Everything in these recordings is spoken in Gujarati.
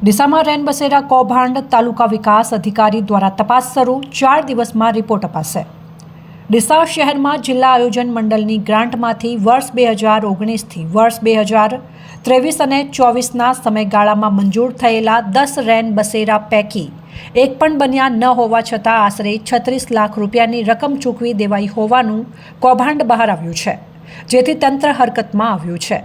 ડીસામાં રેન બસેરા કૌભાંડ તાલુકા વિકાસ અધિકારી દ્વારા તપાસ શરૂ, ચાર દિવસમાં રિપોર્ટ અપાશે. ડીસા શહેરમાં જિલ્લા આયોજન મંડળની ગ્રાન્ટમાંથી વર્ષ બે હજાર ઓગણીસથી વર્ષ બે હજાર ત્રેવીસ અને ચોવીસના સમયગાળામાં મંજૂર થયેલા દસ રેન બસેરા પૈકી એક પણ બન્યા ન હોવા છતાં આશરે છત્રીસ લાખ રૂપિયાની રકમ ચૂકવી દેવાઈ હોવાનું કૌભાંડ બહાર આવ્યું છે, જેથી તંત્ર હરકતમાં આવ્યું છે.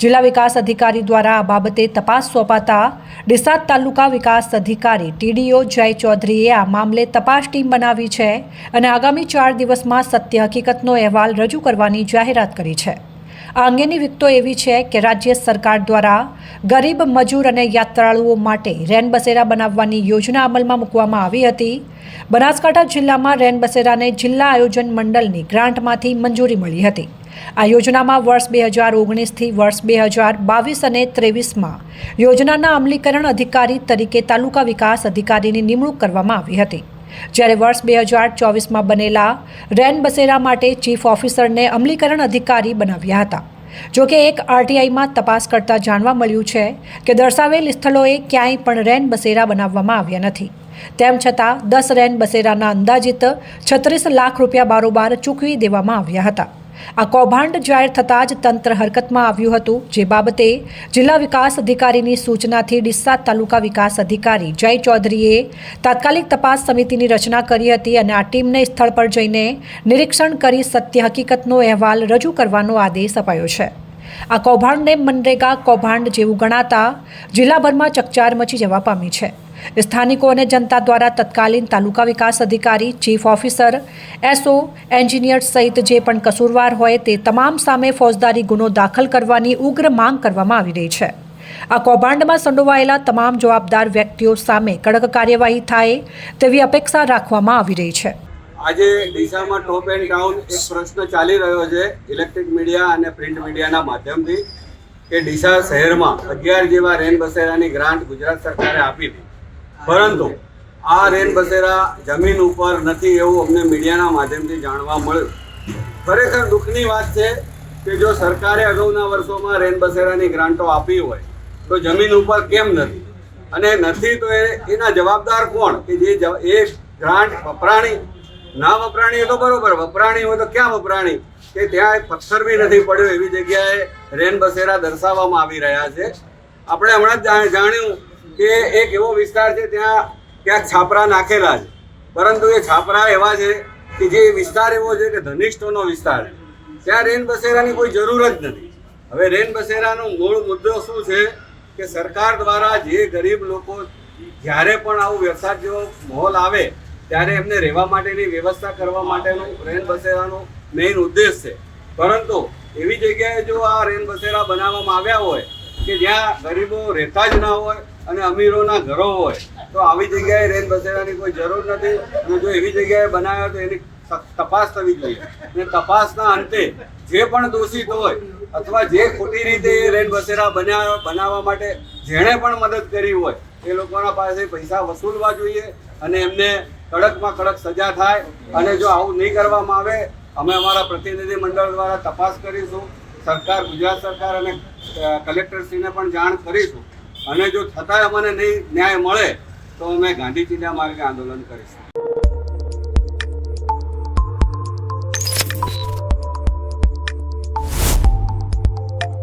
જિલ્લા વિકાસ અધિકારી દ્વારા આ બાબતે તપાસ સોંપાતા ડીસાદ તાલુકા વિકાસ અધિકારી ટીડીઓ જય ચૌધરીએ આ મામલે તપાસ ટીમ બનાવી છે અને આગામી ચાર દિવસમાં સત્ય હકીકતનો અહેવાલ રજૂ કરવાની જાહેરાત કરી છે. આ અંગેની વિગતો એવી છે કે રાજ્ય સરકાર દ્વારા ગરીબ મજૂર અને યાત્રાળુઓ માટે રેન બસેરા બનાવવાની યોજના અમલમાં મૂકવામાં આવી હતી. બનાસકાંઠા જિલ્લામાં રેન બસેરાને જિલ્લા આયોજન મંડળની ગ્રાન્ટમાંથી મંજૂરી મળી હતી. આ યોજનામાં વર્ષ બે હજાર ઓગણીસથી વર્ષ બે હજાર બાવીસ અને ત્રેવીસમાં યોજનાના અમલીકરણ અધિકારી તરીકે તાલુકા વિકાસ અધિકારીની નિમણૂક કરવામાં આવી હતી. જ્યારે વર્ષ બે હજાર ચોવીસમાં બનેલા રેન બસેરા માટે ચીફ ઓફિસરને અમલીકરણ અધિકારી બનાવ્યા હતા. જોકે એક આરટીઆઈમાં તપાસ કરતાં જાણવા મળ્યું છે કે દર્શાવેલ સ્થળોએ ક્યાંય પણ રેન બસેરા બનાવવામાં આવ્યા નથી. તેમ છતાં દસ રેન બસેરાના અંદાજિત છત્રીસ લાખ રૂપિયા બારોબાર ચૂકવી દેવામાં આવ્યા હતા. આ કૌભાંડ જાહેર થતાં જ તંત્ર હરકતમાં આવ્યું હતું. જે બાબતે જિલ્લા વિકાસ અધિકારીની સૂચનાથી ડિસ્સા તાલુકા વિકાસ અધિકારી જય ચૌધરીએ તાત્કાલિક તપાસ સમિતિની રચના કરી હતી અને આ ટીમને સ્થળ પર જઈને નિરીક્ષણ કરી સત્ય હકીકતનો અહેવાલ રજૂ કરવાનો આદેશ અપાયો છે. આ કૌભાંડને મનરેગા કૌભાંડ જેવું ગણાતા જિલ્લાભરમાં ચકચાર મચી જવા પામી છે. સ્થાનિકો અને જનતા દ્વારા તત્કાલીન તાલુકા વિકાસ અધિકારી, ચીફ ઓફિસર, એસઓ, એન્જિનિયર સહિત જે પણ કસૂરવાર હોય તે તમામ સામે ફોજદારી ગુનો દાખલ કરવાની ઉગ્ર માંગ કરવામાં આવી રહી છે. આ કૌભાંડમાં સંડોવાયેલા તમામ જવાબદાર વ્યક્તિઓ સામે કડક કાર્યવાહી થાય તેવી અપેક્ષા રાખવામાં આવી રહી છે. આજે ડીસામાં ટોપ એન્ડ ડાઉન એક પ્રશ્ન ચાલી રહ્યો છે ઇલેક્ટ્રિક મીડિયા અને પ્રિન્ટ મીડિયાના માધ્યમથી, કે ડીસા શહેરમાં અગિયાર જેવા રેન બસેરાની ગ્રાન્ટ ગુજરાત સરકારે આપી હતી પરંતુ આ રેન બસેરા જમીન ઉપર નથી એવું અમને મીડિયાના માધ્યમથી જાણવા મળ્યું. ખરેખર દુઃખની વાત છે કે જો સરકારે અગાઉના વર્ષોમાં રેન બસેરાની ગ્રાન્ટો આપી હોય, તો જમીન ઉપર કેમ નથી? અને નથી તો એ એના જવાબદાર કોણ? કે જે એ ગ્રાન્ટ વપરાણી? ના વપરાણી તો બરોબર, વપરાણી હોય તો ક્યાં વપરાણી? કે ત્યાં એક પથ્થર બી નથી પડ્યો એવી જગ્યાએ રેન બસેરા દર્શાવવામાં આવી રહ્યા છે. આપણે હમણાં જ જાણ્યું કે એક એવો વિસ્તાર છે ત્યાં ક્યાંક છાપરા નાખેલા છે. પરંતુ એ છાપરા એવા છે કે જે વિસ્તાર એવો છે કે ધનિષ્ઠોનો વિસ્તાર છે. ત્યાં રેન બસેરાની કોઈ જરૂર જ નથી. હવે રેન બસેરાનો મૂળ મુદ્દો શું છે કે સરકાર દ્વારા જે ગરીબ લોકો જ્યારે પણ આવું વ્યવસાય જેવો માહોલ આવે, ત્યારે એમને રહેવા માટેની વ્યવસ્થા કરવા માટેનું રેન બસેરાનો મેઇન ઉદ્દેશ છે. પરંતુ એવી જગ્યાએ જો આ રેન બસેરા બનાવવામાં આવ્યા હોય કે જ્યાં ગરીબો રહેતા જ ના હોય અને અમીરોના ઘરો હોય, તો આવી જગ્યાએ રેન બસેરાની કોઈ જરૂર નથી. અને જો એવી જગ્યાએ બનાવ્યા તો એની તપાસ થવી જોઈએ. અને તપાસના અંતે જે પણ દોષિત હોય, અથવા જે ખોટી રીતે એ રેન બસેરા બનાવ્યો, બનાવવા માટે જેણે પણ મદદ કરી હોય, એ લોકોના પાસે પૈસા વસૂલવા જોઈએ અને એમને કડકમાં કડક સજા થાય. અને જો આવું નહીં કરવામાં આવે, અમે અમારા પ્રતિનિધિ મંડળ દ્વારા તપાસ કરીશું. સરકાર, ગુજરાત સરકાર અને કલેક્ટરશ્રીને પણ જાણ કરીશું. અને જો છતાંય અમને નહીં ન્યાય મળે તો અમે ગાંધીજીના માર્ગે આંદોલન કરીશું.